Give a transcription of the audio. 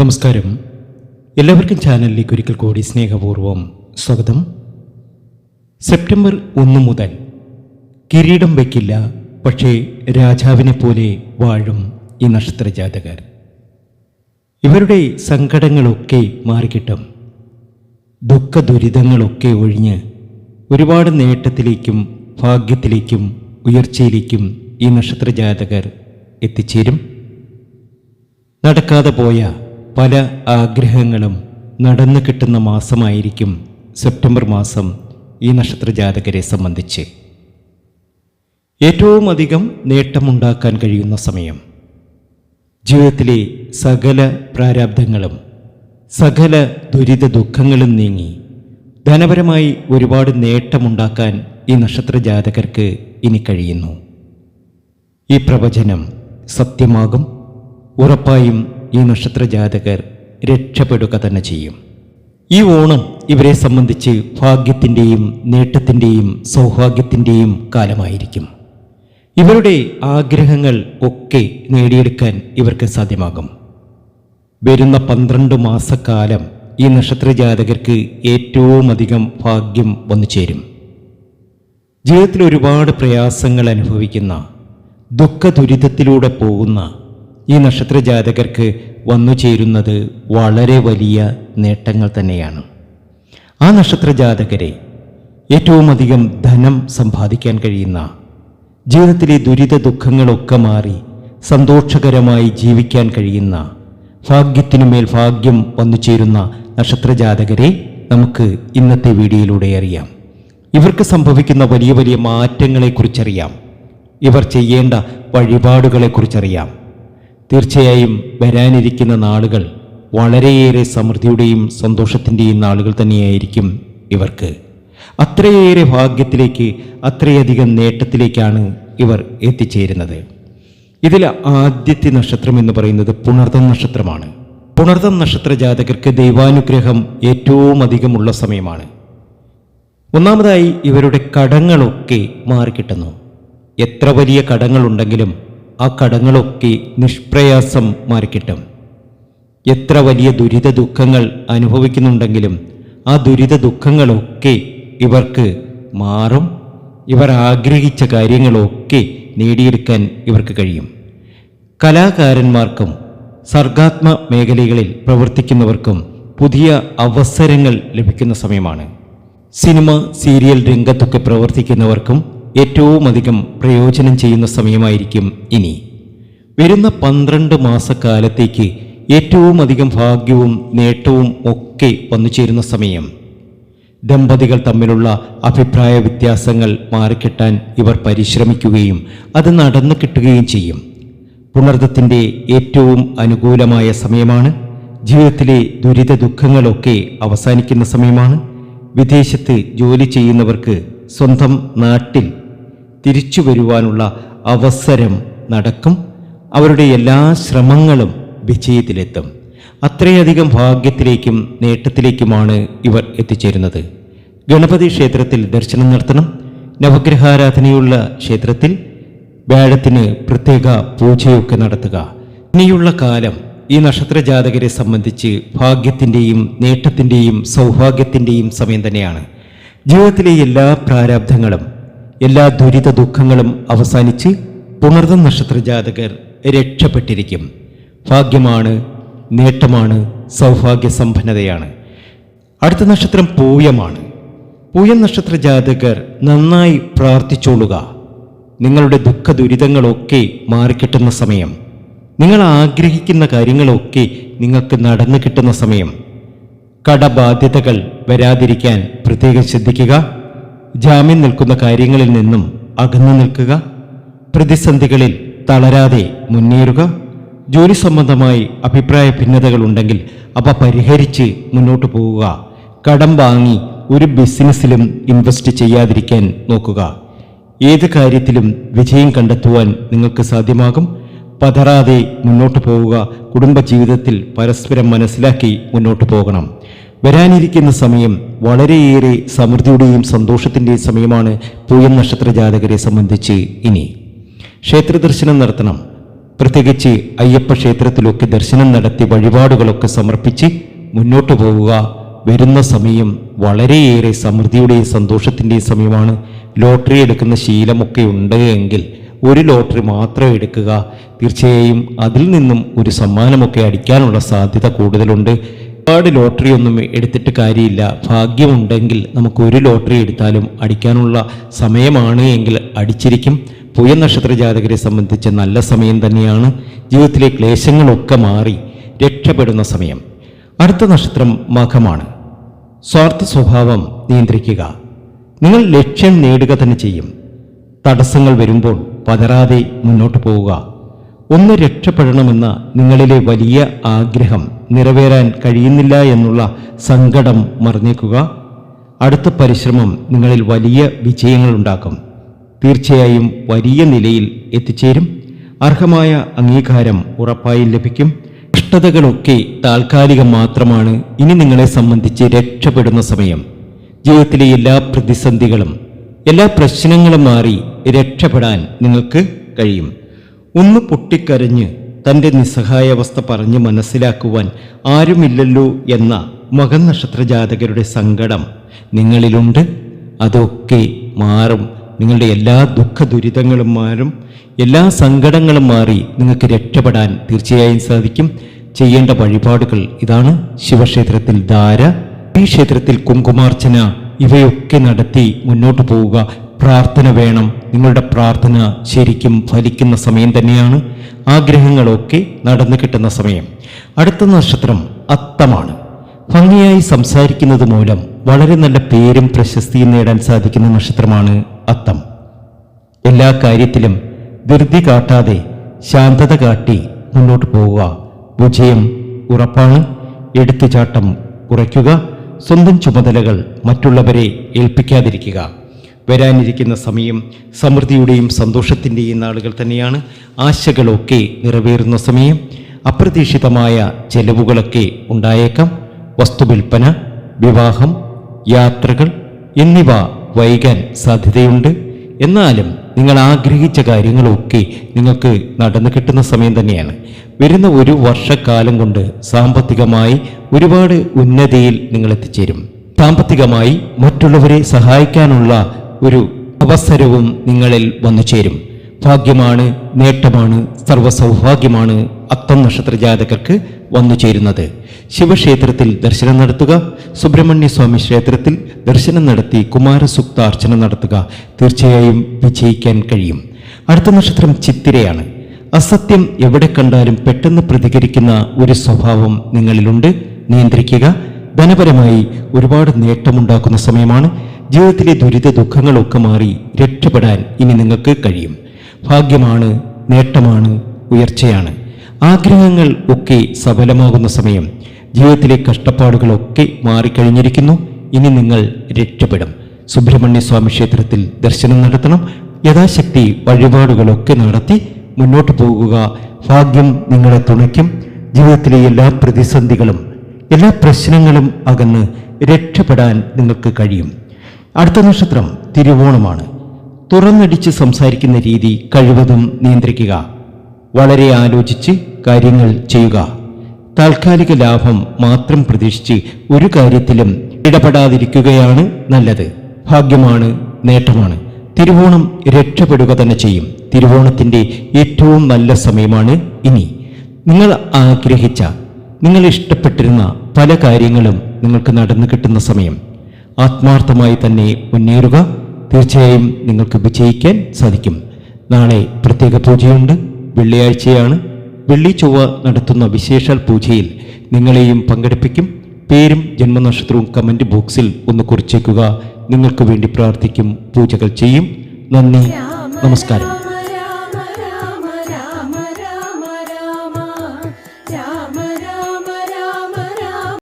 നമസ്കാരം. എല്ലാവർക്കും ചാനലിലേക്ക് ഒരിക്കൽ കൂടി സ്നേഹപൂർവം സ്വാഗതം. സെപ്റ്റംബർ ഒന്ന് മുതൽ കിരീടം വയ്ക്കില്ല പക്ഷേ രാജാവിനെ പോലെ വാഴും ഈ നക്ഷത്രജാതകർ. ഇവരുടെ സങ്കടങ്ങളൊക്കെ മാറിക്കിട്ടും. ദുഃഖ ദുരിതങ്ങളൊക്കെ ഒഴിഞ്ഞ് ഒരുപാട് നേട്ടത്തിലേക്കും ഭാഗ്യത്തിലേക്കും ഉയർച്ചയിലേക്കും ഈ നക്ഷത്രജാതകർ എത്തിച്ചേരും. നടക്കാതെ പോയ പല ആഗ്രഹങ്ങളും നടന്നു കിട്ടുന്ന മാസമായിരിക്കും സെപ്റ്റംബർ മാസം ഈ നക്ഷത്രജാതകരെ സംബന്ധിച്ച്. ഏറ്റവും അധികം നേട്ടമുണ്ടാക്കാൻ കഴിയുന്ന സമയം. ജീവിതത്തിലെ സകല പ്രാരാബ്ധങ്ങളും സകല ദുരിത ദുഃഖങ്ങളും നീങ്ങി ധനപരമായി ഒരുപാട് നേട്ടമുണ്ടാക്കാൻ ഈ നക്ഷത്രജാതകർക്ക് ഇനി കഴിയുന്നു. ഈ പ്രവചനം സത്യമാകും ഉറപ്പായും ഈ നക്ഷത്ര ജാതകർ രക്ഷപ്പെടുക തന്നെ ചെയ്യും. ഈ ഓണം ഇവരെ സംബന്ധിച്ച് ഭാഗ്യത്തിന്റെയും നേട്ടത്തിന്റെയും സൗഭാഗ്യത്തിന്റെയും കാലമായിരിക്കും. ഇവരുടെ ആഗ്രഹങ്ങൾ ഒക്കെ നേടിയെടുക്കാൻ ഇവർക്ക് സാധ്യമാകും. വരുന്ന പന്ത്രണ്ട് മാസക്കാലം ഈ നക്ഷത്രജാതകർക്ക് ഏറ്റവും അധികം ഭാഗ്യം വന്നു ചേരും. ജീവിതത്തിൽ ഒരുപാട് പ്രയാസങ്ങൾ അനുഭവിക്കുന്ന ദുഃഖദുരിതത്തിലൂടെ പോകുന്ന ഈ നക്ഷത്ര ജാതകർക്ക് വന്നു ചേരുന്നത് വളരെ വലിയ നേട്ടങ്ങൾ തന്നെയാണ്. ആ നക്ഷത്രജാതകരെ ഏറ്റവും അധികം ധനം സമ്പാദിക്കാൻ കഴിയുന്ന ജീവിതത്തിലെ ദുരിത ദുഃഖങ്ങളൊക്കെ മാറി സന്തോഷകരമായി ജീവിക്കാൻ കഴിയുന്ന ഭാഗ്യത്തിനുമേൽ ഭാഗ്യം വന്നു ചേരുന്ന നക്ഷത്ര ജാതകരെ നമുക്ക് ഇന്നത്തെ വീഡിയോയിലൂടെ അറിയാം. ഇവർക്ക് സംഭവിക്കുന്ന വലിയ വലിയ മാറ്റങ്ങളെക്കുറിച്ചറിയാം. ഇവർ ചെയ്യേണ്ട വഴിപാടുകളെക്കുറിച്ചറിയാം. തീർച്ചയായും വരാനിരിക്കുന്ന നാളുകൾ വളരെയേറെ സമൃദ്ധിയുടെയും സന്തോഷത്തിന്റെയും നാളുകൾ തന്നെയായിരിക്കും ഇവർക്ക്. അത്രയേറെ ഭാഗ്യത്തിലേക്ക് അത്രയധികം നേട്ടത്തിലേക്കാണ് ഇവർ എത്തിച്ചേരുന്നത്. ഇതിൽ ആദ്യത്തെ നക്ഷത്രം എന്ന് പറയുന്നത് പുണർതം നക്ഷത്രമാണ്. പുണർതം നക്ഷത്ര ജാതകർക്ക് ദൈവാനുഗ്രഹം ഏറ്റവും അധികമുള്ള സമയമാണ്. ഒന്നാമതായി ഇവരുടെ കടങ്ങളൊക്കെ മാറിക്കിട്ടുന്നു. എത്ര വലിയ കടങ്ങളുണ്ടെങ്കിലും ആ കടങ്ങളൊക്കെ നിഷ്പ്രയാസം മാറിക്കിട്ടും. എത്ര വലിയ ദുരിത ദുഃഖങ്ങൾ അനുഭവിക്കുന്നുണ്ടെങ്കിലും ആ ദുരിത ദുഃഖങ്ങളൊക്കെ ഇവർക്ക് മാറും. ഇവർ ആഗ്രഹിച്ച കാര്യങ്ങളൊക്കെ നേടിയെടുക്കാൻ ഇവർക്ക് കഴിയും. കലാകാരന്മാർക്കും സർഗാത്മ മേഖലകളിൽ പ്രവർത്തിക്കുന്നവർക്കും പുതിയ അവസരങ്ങൾ ലഭിക്കുന്ന സമയമാണ്. സിനിമ സീരിയൽ രംഗത്തൊക്കെ പ്രവർത്തിക്കുന്നവർക്കും ഏറ്റവും അധികം പ്രയോജനം ചെയ്യുന്ന സമയമായിരിക്കും ഇനി. വരുന്ന പന്ത്രണ്ട് മാസക്കാലത്തേക്ക് ഏറ്റവും അധികം ഭാഗ്യവും നേട്ടവും ഒക്കെ വന്നു ചേരുന്ന സമയം. ദമ്പതികൾ തമ്മിലുള്ള അഭിപ്രായ വ്യത്യാസങ്ങൾ മാറിക്കിട്ടാൻ ഇവർ പരിശ്രമിക്കുകയും അത് നടന്നു കിട്ടുകയും ചെയ്യും. പുണർദത്തിന്റെ ഏറ്റവും അനുകൂലമായ സമയമാണ്. ജീവിതത്തിലെ ദുരിത ദുഃഖങ്ങളൊക്കെ അവസാനിക്കുന്ന സമയമാണ്. വിദേശത്ത് ജോലി ചെയ്യുന്നവർക്ക് സ്വന്തം നാട്ടിൽ തിരിച്ചു വരുവാനുള്ള അവസരം നടക്കും. അവരുടെ എല്ലാ ശ്രമങ്ങളും വിജയത്തിലെത്തും. അത്രയധികം ഭാഗ്യത്തിലേക്കും നേട്ടത്തിലേക്കുമാണ് ഇവർ എത്തിച്ചേരുന്നത്. ഗണപതി ക്ഷേത്രത്തിൽ ദർശനം നടത്തണം. നവഗ്രഹാരാധനയുള്ള ക്ഷേത്രത്തിൽ വ്യാഴത്തിന് പ്രത്യേക പൂജയൊക്കെ നടത്തുക. ഇനിയുള്ള കാലം ഈ നക്ഷത്ര ജാതകരെ സംബന്ധിച്ച് ഭാഗ്യത്തിന്റെയും നേട്ടത്തിന്റെയും സൗഭാഗ്യത്തിന്റെയും സമയം തന്നെയാണ്. ജീവിതത്തിലെ എല്ലാ പ്രാരാബ്ധങ്ങളും എല്ലാ ദുരിത ദുഃഖങ്ങളും അവസാനിച്ച് പുണർന്ന നക്ഷത്രജാതകർ രക്ഷപ്പെട്ടിരിക്കും. ഭാഗ്യമാണ് നേട്ടമാണ് സൗഭാഗ്യ സമ്പന്നതയാണ് അടുത്ത നക്ഷത്രം പൂയമാണ്. പൂയം നക്ഷത്ര ജാതകർ നന്നായി പ്രാർത്ഥിച്ചോളുക. നിങ്ങളുടെ ദുഃഖ ദുരിതങ്ങളൊക്കെ മാറിക്കിട്ടുന്ന സമയം. നിങ്ങൾ ആഗ്രഹിക്കുന്ന കാര്യങ്ങളൊക്കെ നിങ്ങൾക്ക് നടന്നു കിട്ടുന്ന സമയം. കടബാധ്യതകൾ വരാതിരിക്കാൻ പ്രത്യേകം ശ്രദ്ധിക്കുക. ജാമ്യം നിൽക്കുന്ന കാര്യങ്ങളിൽ നിന്നും അകന്നു നിൽക്കുക. പ്രതിസന്ധികളിൽ തളരാതെ മുന്നേറുക. ജോലി സംബന്ധമായി അഭിപ്രായ ഭിന്നതകൾ ഉണ്ടെങ്കിൽ അവ പരിഹരിച്ച് മുന്നോട്ട് പോവുക. കടം വാങ്ങി ഒരു ബിസിനസ്സിലും ഇൻവെസ്റ്റ് ചെയ്യാതിരിക്കാൻ നോക്കുക. ഏത് കാര്യത്തിലും വിജയം കണ്ടെത്തുവാൻ നിങ്ങൾക്ക് സാധ്യമാകും. പതറാതെ മുന്നോട്ട് പോവുക. കുടുംബജീവിതത്തിൽ പരസ്പരം മനസ്സിലാക്കി മുന്നോട്ട് പോകണം. വരാനിരിക്കുന്ന സമയം വളരെയേറെ സമൃദ്ധിയുടെയും സന്തോഷത്തിന്റെയും സമയമാണ് പൂയം നക്ഷത്ര ജാതകരെ സംബന്ധിച്ച് ഇനി. ക്ഷേത്ര ദർശനം നടത്തണം. പ്രത്യേകിച്ച് അയ്യപ്പ ക്ഷേത്രത്തിലൊക്കെ ദർശനം നടത്തി വഴിപാടുകളൊക്കെ സമർപ്പിച്ച് മുന്നോട്ട് പോവുക. വരുന്ന സമയം വളരെയേറെ സമൃദ്ധിയുടെയും സന്തോഷത്തിന്റെയും സമയമാണ്. ലോട്ടറി എടുക്കുന്ന ശീലമൊക്കെ ഉണ്ട് എങ്കിൽ ഒരു ലോട്ടറി മാത്രം എടുക്കുക. തീർച്ചയായും അതിൽ നിന്നും ഒരു സമ്മാനമൊക്കെ അടിക്കാനുള്ള സാധ്യത കൂടുതലുണ്ട്. ഒരുപാട് ലോട്ടറി ഒന്നും എടുത്തിട്ട് കാര്യമില്ല. ഭാഗ്യമുണ്ടെങ്കിൽ നമുക്ക് ഒരു ലോട്ടറി എടുത്താലും അടിക്കാനുള്ള സമയമാണ് എങ്കിൽ അടിച്ചിരിക്കും. പുയ നക്ഷത്ര ജാതകരെ സംബന്ധിച്ച് നല്ല സമയം തന്നെയാണ്. ജീവിതത്തിലെ ക്ലേശങ്ങളൊക്കെ മാറി രക്ഷപ്പെടുന്ന സമയം. അടുത്ത നക്ഷത്രം മഖമാണ്. സ്വാർത്ഥ സ്വഭാവം നിയന്ത്രിക്കുക. നിങ്ങൾ ലക്ഷ്യം നേടുക തന്നെ ചെയ്യും. തടസ്സങ്ങൾ വരുമ്പോൾ പതരാതെ മുന്നോട്ട് പോവുക. ഒന്ന് രക്ഷപ്പെടണമെന്ന നിങ്ങളിലെ വലിയ ആഗ്രഹം. നിറവേറാൻ കഴിയുന്നില്ല എന്നുള്ള സങ്കടം മറന്നേക്കുക. അടുത്ത പരിശ്രമം നിങ്ങളിൽ വലിയ വിജയങ്ങൾ ഉണ്ടാക്കും. തീർച്ചയായും വലിയ നിലയിൽ എത്തിച്ചേരും. അർഹമായ അംഗീകാരം ഉറപ്പായി ലഭിക്കും. കഷ്ടതകളൊക്കെ താൽക്കാലികം മാത്രമാണ് ഇനി നിങ്ങളെ സംബന്ധിച്ച് രക്ഷപ്പെടുന്ന സമയം. ജീവിതത്തിലെ എല്ലാ പ്രതിസന്ധികളും എല്ലാ പ്രശ്നങ്ങളും മാറി രക്ഷപ്പെടാൻ നിങ്ങൾക്ക് കഴിയും. ഒന്ന് പൊട്ടിക്കരഞ്ഞ് തന്റെ നിസ്സഹായാവസ്ഥ പറഞ്ഞ് മനസ്സിലാക്കുവാൻ ആരുമില്ലല്ലോ എന്ന മകൻ മകനക്ഷത്ര ജാതകരുടെ സങ്കടം നിങ്ങളിലുണ്ട്. അതൊക്കെ മാറും. നിങ്ങളുടെ എല്ലാ ദുഃഖ ദുരിതങ്ങളും മാറും. എല്ലാ സങ്കടങ്ങളും മാറി നിങ്ങൾക്ക് രക്ഷപ്പെടാൻ തീർച്ചയായും സാധിക്കും. ചെയ്യേണ്ട വഴിപാടുകൾ ഇതാണ്. ശിവക്ഷേത്രത്തിൽ ധാര ഈ ക്ഷേത്രത്തിൽ കുങ്കുമാർച്ചന ഇവയൊക്കെ നടത്തി മുന്നോട്ട് പോവുക. പ്രാർത്ഥന വേണം. നിങ്ങളുടെ പ്രാർത്ഥന ശരിക്കും ഫലിക്കുന്ന സമയം തന്നെയാണ്. ആഗ്രഹങ്ങളൊക്കെ നടന്നു കിട്ടുന്ന സമയം. അടുത്ത നക്ഷത്രം അത്തമാണ്. ഭംഗിയായി സംസാരിക്കുന്നത് മൂലം വളരെ നല്ല പേരും പ്രശസ്തിയും നേടാൻ സാധിക്കുന്ന നക്ഷത്രമാണ് അത്തം. എല്ലാ കാര്യത്തിലും ധൃതി കാട്ടാതെ ശാന്തത കാട്ടി മുന്നോട്ട് പോവുക. വിജയം ഉറപ്പാണ്. എടുത്തുചാട്ടം കുറയ്ക്കുക. സ്വന്തം ചുമതലകൾ മറ്റുള്ളവരെ ഏൽപ്പിക്കാതിരിക്കുക. വരാനിരിക്കുന്ന സമയം സമൃദ്ധിയുടെയും സന്തോഷത്തിന്റെയും നാളുകൾ തന്നെയാണ്. ആശകളൊക്കെ നിറവേറുന്ന സമയം അപ്രതീക്ഷിതമായ ചെലവുകളൊക്കെ ഉണ്ടായേക്കാം. വസ്തുവിൽപ്പന വിവാഹം യാത്രകൾ എന്നിവ വൈകാൻ സാധ്യതയുണ്ട്. എന്നാലും നിങ്ങൾ ആഗ്രഹിച്ച കാര്യങ്ങളൊക്കെ നിങ്ങൾക്ക് നടന്നു കിട്ടുന്ന സമയം തന്നെയാണ്. വരുന്ന ഒരു വർഷക്കാലം കൊണ്ട് സാമ്പത്തികമായി ഒരുപാട് ഉന്നതിയിൽ നിങ്ങൾ എത്തിച്ചേരും സാമ്പത്തികമായി മറ്റുള്ളവരെ സഹായിക്കാനുള്ള ഒരു അവസരവും നിങ്ങളിൽ വന്നു ചേരും. ഭാഗ്യമാണ് നേട്ടമാണ് സർവസൗഭാഗ്യമാണ് അത്തം നക്ഷത്ര ജാതകർക്ക് വന്നു ചേരുന്നത്. ശിവക്ഷേത്രത്തിൽ ദർശനം നടത്തുക സുബ്രഹ്മണ്യ സ്വാമി ക്ഷേത്രത്തിൽ ദർശനം നടത്തി കുമാരസുക്ത അർച്ചന നടത്തുക തീർച്ചയായും വിജയിക്കാൻ കഴിയും. അടുത്ത നക്ഷത്രം ചിത്തിരയാണ്. അസത്യം എവിടെ കണ്ടാലും പെട്ടെന്ന് പ്രതികരിക്കുന്ന ഒരു സ്വഭാവം നിങ്ങളിലുണ്ട്. നിയന്ത്രിക്കുക. ധനപരമായി ഒരുപാട് നേട്ടമുണ്ടാക്കുന്ന സമയമാണ്. ജീവിതത്തിലെ ദുരിത ദുഃഖങ്ങളൊക്കെ മാറി രക്ഷപ്പെടാൻ ഇനി നിങ്ങൾക്ക് കഴിയും. ഭാഗ്യമാണ് നേട്ടമാണ് ഉയർച്ചയാണ്. ആഗ്രഹങ്ങൾ ഒക്കെ സഫലമാകുന്ന സമയം. ജീവിതത്തിലെ കഷ്ടപ്പാടുകളൊക്കെ മാറിക്കഴിഞ്ഞിരിക്കുന്നു. ഇനി നിങ്ങൾ രക്ഷപ്പെടും. സുബ്രഹ്മണ്യ സ്വാമി ക്ഷേത്രത്തിൽ ദർശനം നടത്തണം. യഥാശക്തി വഴിപാടുകളൊക്കെ നടത്തി മുന്നോട്ട് പോകുക. ഭാഗ്യം നിങ്ങളെ തുണയ്ക്കും. ജീവിതത്തിലെ എല്ലാ പ്രതിസന്ധികളും എല്ലാ പ്രശ്നങ്ങളും അകന്ന് രക്ഷപ്പെടാൻ നിങ്ങൾക്ക് കഴിയും. അടുത്ത നക്ഷത്രം തിരുവോണമാണ്. തുറന്നടിച്ച് സംസാരിക്കുന്ന രീതി കഴിവതും നിയന്ത്രിക്കുക. വളരെ ആലോചിച്ച് കാര്യങ്ങൾ ചെയ്യുക. താൽക്കാലിക ലാഭം മാത്രം പ്രതീക്ഷിച്ച് ഒരു കാര്യത്തിലും ഇടപെടാതിരിക്കുകയാണ് നല്ലത്. ഭാഗ്യമാണ് നേട്ടമാണ്. തിരുവോണം രക്ഷപ്പെടുക തന്നെ ചെയ്യും. തിരുവോണത്തിന്റെ ഏറ്റവും നല്ല സമയമാണ് ഇനി. നിങ്ങൾ ആഗ്രഹിച്ച നിങ്ങൾ ഇഷ്ടപ്പെട്ടിരുന്ന പല കാര്യങ്ങളും നിങ്ങൾക്ക് നടന്നു കിട്ടുന്ന സമയം. ആത്മാർത്ഥമായി തന്നെ മുന്നേറുക. തീർച്ചയായും നിങ്ങൾക്ക് വിജയിക്കാൻ സാധിക്കും. നാളെ പ്രത്യേക പൂജയുണ്ട്. വെള്ളിയാഴ്ചയാണ്. വെള്ളി ചൊവ്വ നടത്തുന്ന വിശേഷാൽ പൂജയിൽ നിങ്ങളെയും പങ്കെടുപ്പിക്കും. പേരും ജന്മനക്ഷത്രവും കമന്റ് ബോക്സിൽ ഒന്ന് കുറിച്ചേക്കുക. നിങ്ങൾക്ക് വേണ്ടി പ്രാർത്ഥിക്കും പൂജകൾ ചെയ്യും. നന്ദി നമസ്കാരം.